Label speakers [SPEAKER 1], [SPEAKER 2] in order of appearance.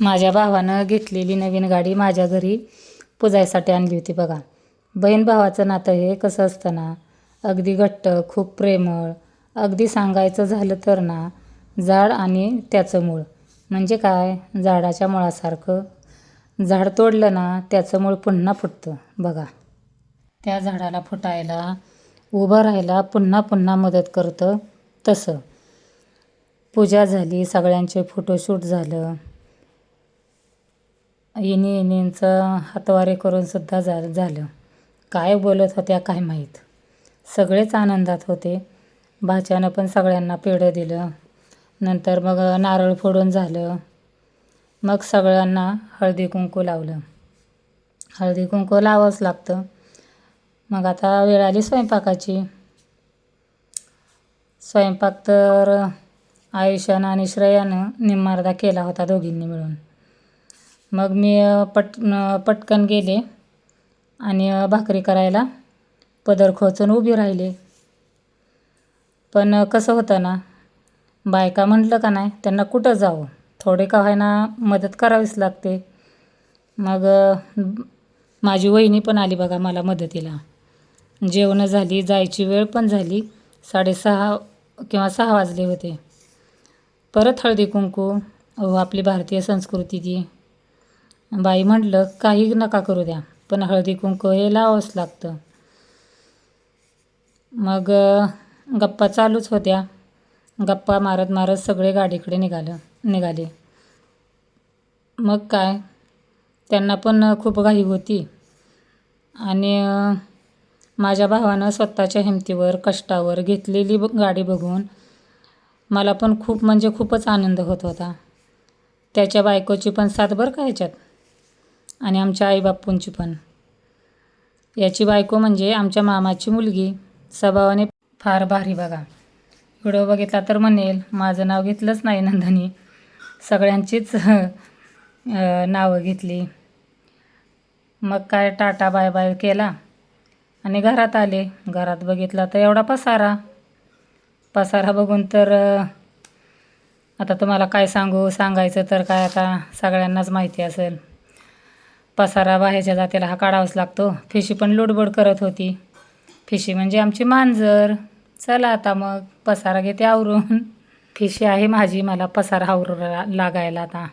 [SPEAKER 1] माझ्या भावानं घेतलेली नवीन गाडी माझ्या घरी पुजायसाठी आणली होती बघा. बहीण भावाचं नातं हे कसं असतं ना अगदी घट्ट खूप प्रेमळ अगदी सांगायचं झालं तर ना झाड आणि त्याचं मूळ. म्हणजे काय? झाडाच्या मुळासारखं. झाड तोडलं ना त्याचं मूळ पुन्हा फुटतं बघा. त्या झाडाला फुटायला उभं राहायला पुन्हा पुन्हा मदत करतं तसं. पूजा झाली सगळ्यांचे फोटोशूट झालं. येणी येणींचं हातवारे करूनसुद्धा झा झालं. काय बोलत होत्या काय माहीत. सगळेच आनंदात होते. भाच्यानं पण सगळ्यांना पेढं दिलं. नंतर मग नारळ फोडून झालं. मग सगळ्यांना हळदी कुंकू लावलं. हळदी कुंकू लावावंच लागतं. मग आता वेळ आली स्वयंपाकाची. स्वयंपाक तर आयुष्यानं आणि श्रेयानं निम्मार्धा केला होता दोघींनी मिळून. मग मी पट पटकन गेले आणि भाकरी करायला पदर खोचून उभी राहिले. पण कसं होतं ना बायका म्हटलं का नाही त्यांना कुठं जावं? थोडे का व्हायना मदत करावीच लागते. मग माझी वहिनी पण आली बघा मला मदतीला. जेवणं झाली जायची वेळ पण झाली साडेसहा किंवा सहा वाजले होते. परत हळदी कुंकू अहो आपली भारतीय संस्कृती ती. बाई म्हटलं काही नका करू द्या पण हळदी कुंकू हे लावावंच लागतं. मग गप्पा चालूच होत्या. गप्पा मारत मारत सगळे गाडीकडे निघालं निघाले. मग काय त्यांना पण खूप घाई होती. आणि माझ्या भावानं स्वतःच्या हिमतीवर कष्टावर घेतलेली ब गाडी बघून मला पण खूप म्हणजे खूपच आनंद होत होता. त्याच्या बायकोची पण साथ बरं का ह्याच्यात? आणि आमच्या आईबापूंची पण. याची बायको म्हणजे आमच्या मामाची मुलगी. स्वभावाने फार भारी बघा. व्हिडिओ बघितला तर म्हणेल माझं नाव घेतलंच नाही नंदनी. सगळ्यांचीच नावं घेतली. मग काय टाटा बाय बाय केला. आणि घरात आले. घरात बघितला तर एवढा पसारा. पसारा बघून तर आता तुम्हाला काय सांगू सांगायचं तर काय आता सगळ्यांनाच माहिती असेल. पसारा बाहेरच्या जातीला हा काढावाच लागतो. फिशी पण लुडबुड करत होती. फिशी म्हणजे आमची मांजर. चला आता मग पसारा घेते आवरून. फिशी आहे माझी मला पसारा आवरू लागायला आता.